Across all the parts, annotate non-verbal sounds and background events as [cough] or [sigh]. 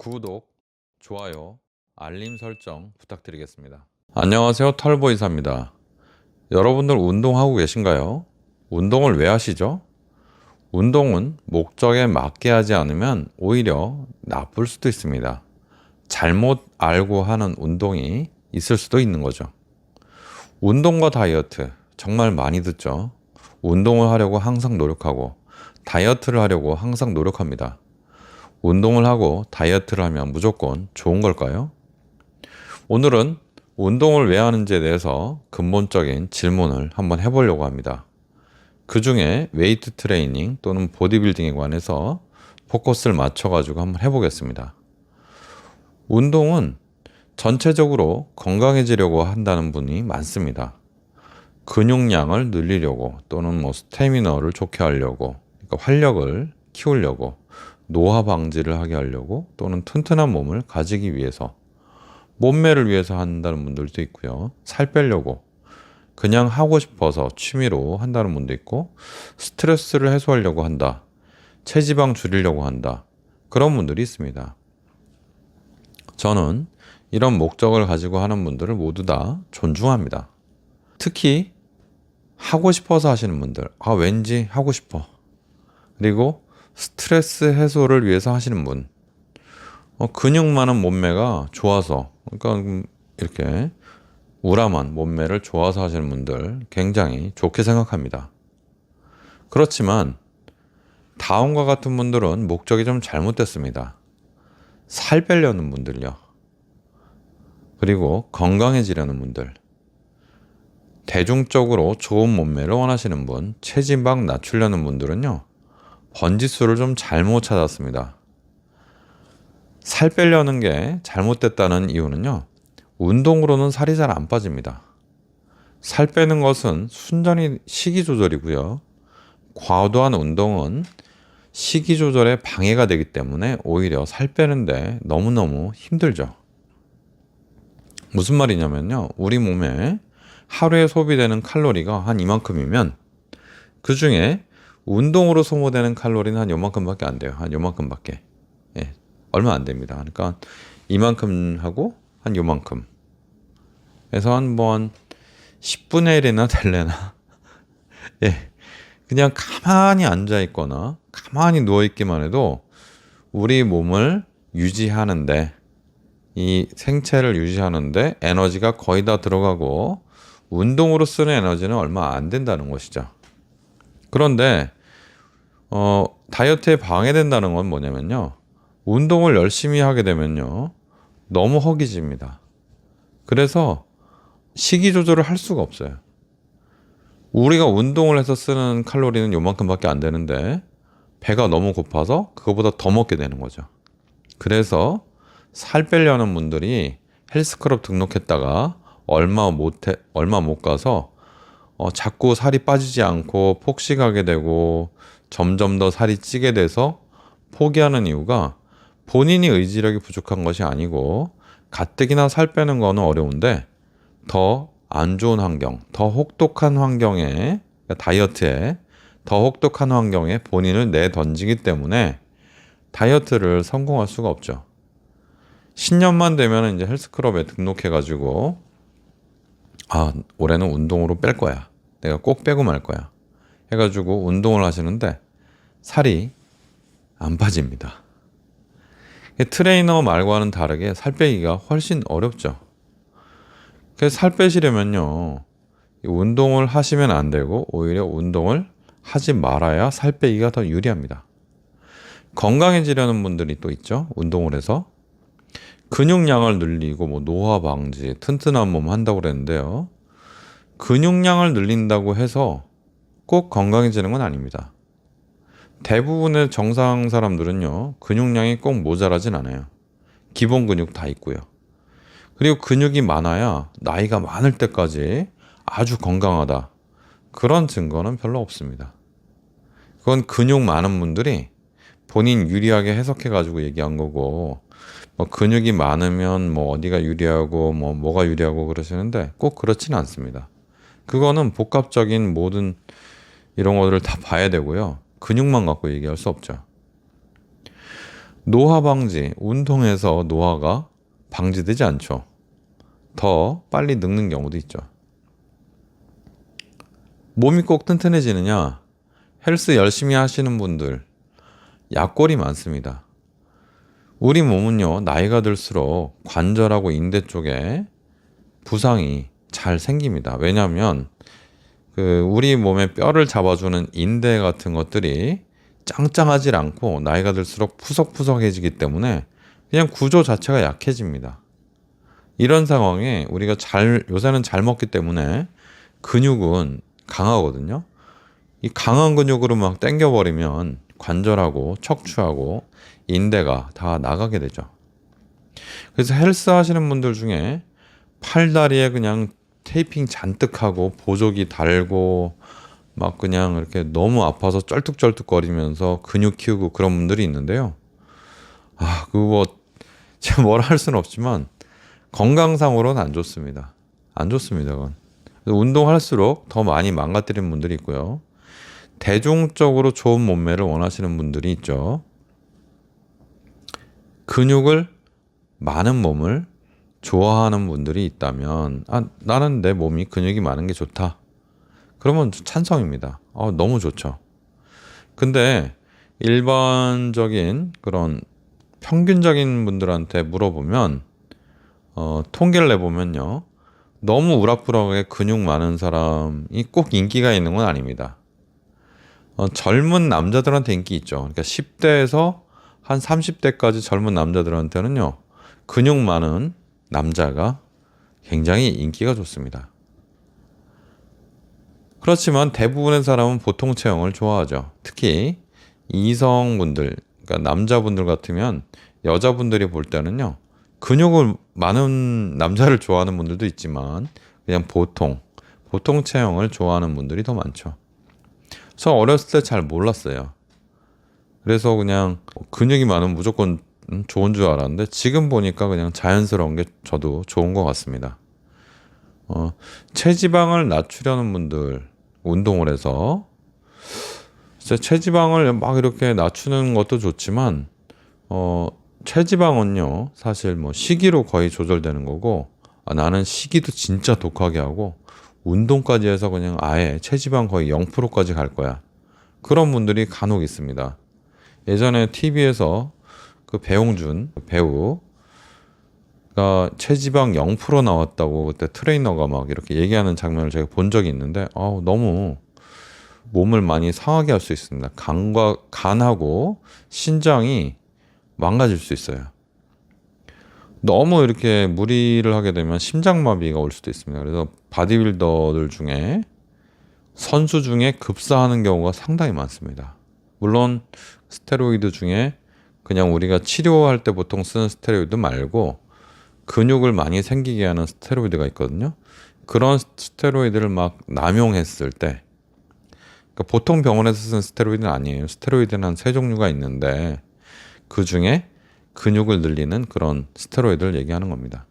구독, 좋아요, 알림 설정 부탁드리겠습니다. 안녕하세요. 털보이사입니다. 여러분들 운동하고 계신가요? 운동을 왜 하시죠? 운동은 목적에 맞게 하지 않으면 오히려 나쁠 수도 있습니다. 잘못 알고 하는 운동이 있을 수도 있는 거죠. 운동과 다이어트 정말 많이 듣죠. 운동을 하려고 항상 노력하고 다이어트를 하려고 항상 노력합니다. 운동을 하고 다이어트를 하면 무조건 좋은 걸까요? 오늘은 운동을 왜 하는지에 대해서 근본적인 질문을 한번 해보려고 합니다. 그 중에 웨이트 트레이닝 또는 보디빌딩에 관해서 포커스를 맞춰가지고 한번 해보겠습니다. 운동은 전체적으로 건강해지려고 한다는 분이 많습니다. 근육량을 늘리려고 또는 뭐 스태미너를 좋게 하려고 그러니까 활력을 키우려고 노화 방지를 하게 하려고 또는 튼튼한 몸을 가지기 위해서 몸매를 위해서 한다는 분들도 있고요. 살 빼려고 그냥 하고 싶어서 취미로 한다는 분도 있고 스트레스를 해소하려고 한다. 체지방 줄이려고 한다. 그런 분들이 있습니다. 저는 이런 목적을 가지고 하는 분들을 모두 다 존중합니다. 특히 하고 싶어서 하시는 분들, 아, 왠지 하고 싶어. 그리고 스트레스 해소를 위해서 하시는 분, 어, 근육 많은 몸매가 좋아서, 그러니까 이렇게 우람한 몸매를 좋아서 하시는 분들 굉장히 좋게 생각합니다. 그렇지만 다음과 같은 분들은 목적이 좀 잘못됐습니다. 살 빼려는 분들요. 그리고 건강해지려는 분들. 대중적으로 좋은 몸매를 원하시는 분, 체지방 낮추려는 분들은요. 번지수를 좀 잘못 찾았습니다. 살 빼려는 게 잘못됐다는 이유는요. 운동으로는 살이 잘 안 빠집니다. 살 빼는 것은 순전히 식이 조절이고요. 과도한 운동은 식이 조절에 방해가 되기 때문에 오히려 살 빼는데 너무너무 힘들죠. 무슨 말이냐면요. 우리 몸에 하루에 소비되는 칼로리가 한 이만큼이면 그 중에 운동으로 소모되는 칼로리는 한 요만큼밖에 안 돼요. 한 요만큼밖에. 예. 얼마 안 됩니다. 그러니까 이만큼 하고 한 요만큼. 그래서 한번 10분의 1이나 될래나. [laughs] 예. 그냥 가만히 앉아 있거나 가만히 누워 있기만 해도 우리 몸을 유지하는데 이 생체를 유지하는데 에너지가 거의 다 들어가고 운동으로 쓰는 에너지는 얼마 안 된다는 것이죠. 그런데 어, 다이어트에 방해된다는 건 뭐냐면요. 운동을 열심히 하게 되면요. 너무 허기집니다. 그래서 식이 조절을 할 수가 없어요. 우리가 운동을 해서 쓰는 칼로리는 요만큼밖에 안 되는데 배가 너무 고파서 그거보다 더 먹게 되는 거죠. 그래서 살 빼려는 분들이 헬스클럽 등록했다가 얼마 못 해 얼마 못 가서 어, 자꾸 살이 빠지지 않고 폭식하게 되고 점점 더 살이 찌게 돼서 포기하는 이유가 본인이 의지력이 부족한 것이 아니고 가뜩이나 살 빼는 거는 어려운데 더 안 좋은 환경, 더 혹독한 환경에 그러니까 다이어트에 더 혹독한 환경에 본인을 내던지기 때문에 다이어트를 성공할 수가 없죠. 10년만 되면 이제 헬스클럽에 등록해가지고 아 올해는 운동으로 뺄 거야. 내가 꼭 빼고 말 거야. 해가지고 운동을 하시는데 살이 안 빠집니다. 트레이너 말과는 다르게 살 빼기가 훨씬 어렵죠. 그래서 살 빼시려면요. 운동을 하시면 안 되고 오히려 운동을 하지 말아야 살 빼기가 더 유리합니다. 건강해지려는 분들이 또 있죠. 운동을 해서 근육량을 늘리고 뭐 노화 방지, 튼튼한 몸 한다고 그랬는데요. 근육량을 늘린다고 해서 꼭 건강해지는 건 아닙니다. 대부분의 정상 사람들은요, 근육량이 꼭 모자라진 않아요. 기본 근육 다 있고요. 그리고 근육이 많아야 나이가 많을 때까지 아주 건강하다. 그런 증거는 별로 없습니다. 그건 근육 많은 분들이 본인 유리하게 해석해가지고 얘기한 거고, 뭐 근육이 많으면 뭐 어디가 유리하고 뭐 뭐가 유리하고 그러시는데 꼭 그렇지는 않습니다. 그거는 복합적인 모든 이런 것들을 다 봐야 되고요. 근육만 갖고 얘기할 수 없죠. 노화 방지, 운동에서 노화가 방지되지 않죠. 더 빨리 늙는 경우도 있죠. 몸이 꼭 튼튼해지느냐? 헬스 열심히 하시는 분들, 약골이 많습니다. 우리 몸은요, 나이가 들수록 관절하고 인대 쪽에 부상이 잘 생깁니다. 왜냐하면 그 우리 몸의 뼈를 잡아주는 인대 같은 것들이 짱짱하지 않고 나이가 들수록 푸석푸석해지기 때문에 그냥 구조 자체가 약해집니다. 이런 상황에 우리가 잘 요새는 잘 먹기 때문에 근육은 강하거든요. 이 강한 근육으로 막 당겨버리면 관절하고 척추하고 인대가 다 나가게 되죠. 그래서 헬스 하시는 분들 중에 팔다리에 그냥 테이핑 잔뜩 하고 보조기 달고 막 그냥 이렇게 너무 아파서 쩔뚝쩔뚝거리면서 근육 키우고 그런 분들이 있는데요. 아, 그거 제가 [laughs] 뭐라 할 수는 없지만 건강상으로는 안 좋습니다. 안 좋습니다, 그건. 운동할수록 더 많이 망가뜨리는 분들이 있고요. 대중적으로 좋은 몸매를 원하시는 분들이 있죠. 근육을 많은 몸을 좋아하는 분들이 있다면 아 나는 내 몸이 근육이 많은 게 좋다. 그러면 찬성입니다. 어, 너무 좋죠. 근데 일반적인 그런 평균적인 분들한테 물어보면 어, 통계를 내보면요. 너무 우락부락하게 근육 많은 사람이 꼭 인기가 있는 건 아닙니다. 어, 젊은 남자들한테 인기 있죠. 그러니까 10대에서 한 30대까지 젊은 남자들한테는요. 근육 많은 남자가 굉장히 인기가 좋습니다. 그렇지만 대부분의 사람은 보통 체형을 좋아하죠. 특히 이성분들, 그러니까 남자분들 같으면 여자분들이 볼 때는요. 근육을 많은 남자를 좋아하는 분들도 있지만 그냥 보통 보통 체형을 좋아하는 분들이 더 많죠. 저 어렸을 때 잘 몰랐어요. 그래서 그냥 근육이 많으면 무조건 좋은 줄 알았는데 지금 보니까 그냥 자연스러운 게 저도 좋은 것 같습니다. 어, 체지방을 낮추려는 분들 운동을 해서 체지방을 막 이렇게 낮추는 것도 좋지만 어, 체지방은요 사실 뭐 시기로 거의 조절되는 거고 아, 나는 시기도 진짜 독하게 하고 운동까지 해서 그냥 아예 체지방 거의 0%까지 갈 거야. 그런 분들이 간혹 있습니다. 예전에 TV에서 그 배용준 배우 가 체지방 0% 나왔다고 그때 트레이너가 막 이렇게 얘기하는 장면을 제가 본 적이 있는데 아우 너무 몸을 많이 상하게 할 수 있습니다. 간과 간하고 신장이 망가질 수 있어요. 너무 이렇게 무리를 하게 되면 심장마비가 올 수도 있습니다. 그래서 바디빌더들 중에 선수 중에 급사하는 경우가 상당히 많습니다. 물론 스테로이드 중에 그냥 우리가 치료할 때 보통 쓰는 스테로이드 말고 근육을 많이 생기게 하는 스테로이드가 있거든요. 그런 스테로이드를 막 남용했을 때 그러니까 보통 병원에서 쓰는 스테로이드는 아니에요. 스테로이드는 한 세 종류가 있는데 그 중에 근육을 늘리는 그런 스테로이드를 얘기하는 겁니다.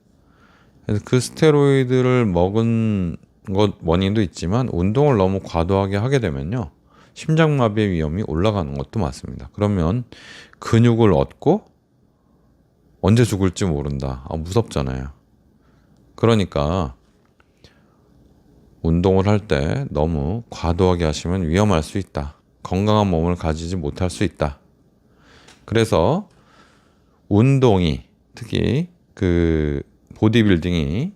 그래서 그 스테로이드를 먹은 것 원인도 있지만 운동을 너무 과도하게 하게 되면요. 심장마비의 위험이 올라가는 것도 맞습니다. 그러면 근육을 얻고 언제 죽을지 모른다. 아, 무섭잖아요. 그러니까 운동을 할 때 너무 과도하게 하시면 위험할 수 있다. 건강한 몸을 가지지 못할 수 있다. 그래서 운동이 특히 그 보디빌딩이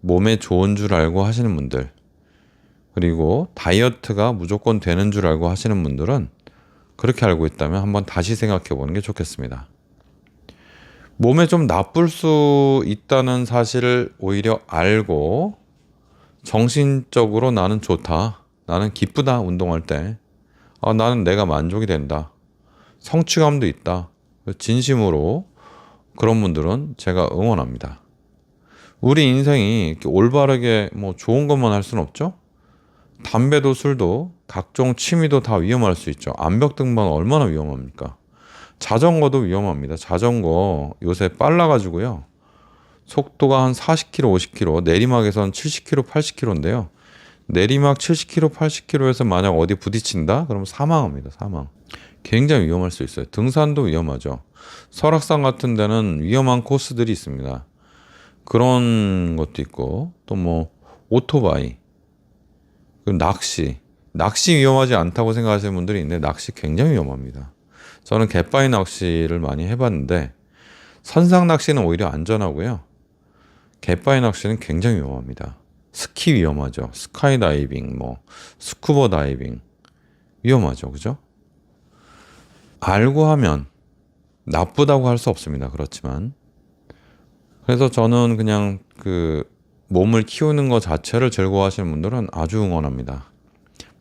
몸에 좋은 줄 알고 하시는 분들 그리고 다이어트가 무조건 되는 줄 알고 하시는 분들은 그렇게 알고 있다면 한번 다시 생각해 보는 게 좋겠습니다. 몸에 좀 나쁠 수 있다는 사실을 오히려 알고 정신적으로 나는 좋다. 나는 기쁘다. 운동할 때. 아, 나는 내가 만족이 된다. 성취감도 있다. 진심으로 그런 분들은 제가 응원합니다. 우리 인생이 올바르게 뭐 좋은 것만 할 수는 없죠? 담배도 술도 각종 취미도 다 위험할 수 있죠. 암벽 등반 얼마나 위험합니까? 자전거도 위험합니다. 자전거 요새 빨라가지고요. 속도가 한 40km, 50km, 내리막에선 70km, 80km인데요. 내리막 70km, 80km에서 만약 어디 부딪힌다? 그러면 사망합니다. 사망. 굉장히 위험할 수 있어요. 등산도 위험하죠. 설악산 같은 데는 위험한 코스들이 있습니다. 그런 것도 있고 또 뭐 오토바이, 그 낚시, 낚시 위험하지 않다고 생각하시는 분들이 있는데 낚시 굉장히 위험합니다. 저는 갯바위 낚시를 많이 해봤는데 선상 낚시는 오히려 안전하고요. 갯바위 낚시는 굉장히 위험합니다. 스키 위험하죠. 스카이 다이빙, 뭐 스쿠버 다이빙 위험하죠, 그죠? 알고 하면 나쁘다고 할 수 없습니다. 그렇지만 그래서 저는 그냥 그 몸을 키우는 것 자체를 즐거워하시는 분들은 아주 응원합니다.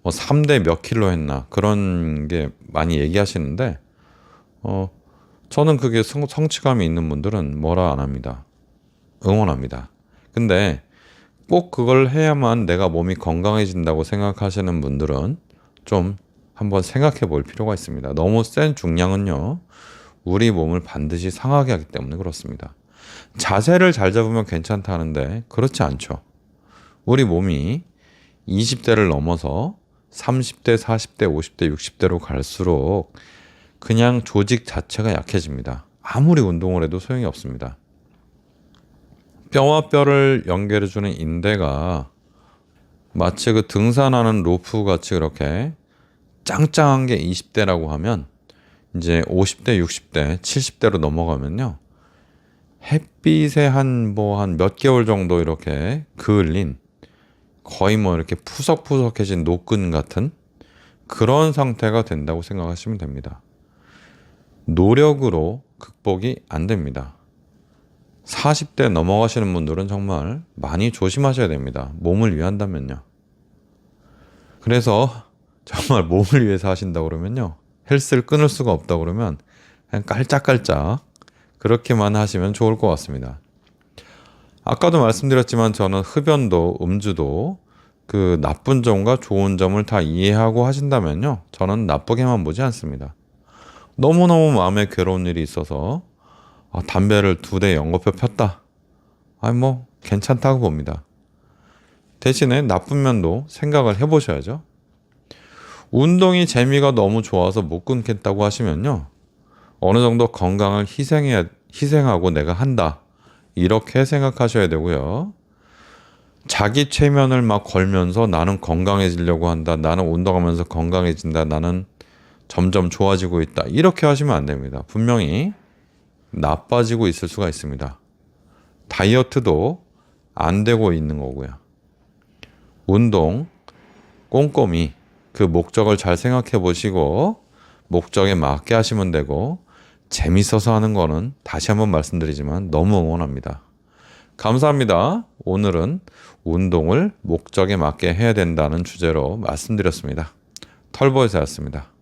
뭐 3대 몇 킬로 했나 그런 게 많이 얘기하시는데 어 저는 그게 성, 성취감이 있는 분들은 뭐라 안 합니다. 응원합니다. 근데 꼭 그걸 해야만 내가 몸이 건강해진다고 생각하시는 분들은 좀 한번 생각해 볼 필요가 있습니다. 너무 센 중량은요, 우리 몸을 반드시 상하게 하기 때문에 그렇습니다. 자세를 잘 잡으면 괜찮다는데 그렇지 않죠. 우리 몸이 20대를 넘어서 30대, 40대, 50대, 60대로 갈수록 그냥 조직 자체가 약해집니다. 아무리 운동을 해도 소용이 없습니다. 뼈와 뼈를 연결해주는 인대가 마치 그 등산하는 로프 같이 그렇게 짱짱한 게 20대라고 하면 이제 50대, 60대, 70대로 넘어가면요. 햇빛에 한 뭐 한 몇 개월 정도 이렇게 그을린 거의 뭐 이렇게 푸석푸석해진 노끈 같은 그런 상태가 된다고 생각하시면 됩니다. 노력으로 극복이 안 됩니다. 40대 넘어가시는 분들은 정말 많이 조심하셔야 됩니다. 몸을 위한다면요. 그래서 정말 몸을 위해서 하신다 그러면요. 헬스를 끊을 수가 없다 그러면 그냥 깔짝깔짝 그렇게만 하시면 좋을 것 같습니다. 아까도 말씀드렸지만 저는 흡연도 음주도 그 나쁜 점과 좋은 점을 다 이해하고 하신다면요. 저는 나쁘게만 보지 않습니다. 너무너무 마음에 괴로운 일이 있어서 아, 담배를 두 대 연거푸 폈다. 아니 뭐 괜찮다고 봅니다. 대신에 나쁜 면도 생각을 해보셔야죠. 운동이 재미가 너무 좋아서 못 끊겠다고 하시면요. 어느 정도 건강을 희생해, 희생하고 내가 한다. 이렇게 생각하셔야 되고요. 자기 최면을 막 걸면서 나는 건강해지려고 한다. 나는 운동하면서 건강해진다. 나는 점점 좋아지고 있다. 이렇게 하시면 안 됩니다. 분명히 나빠지고 있을 수가 있습니다. 다이어트도 안 되고 있는 거고요. 운동 꼼꼼히 그 목적을 잘 생각해 보시고 목적에 맞게 하시면 되고 재밌어서 하는 거는 다시 한번 말씀드리지만 너무 응원합니다. 감사합니다. 오늘은 운동을 목적에 맞게 해야 된다는 주제로 말씀드렸습니다. 털보에서였습니다.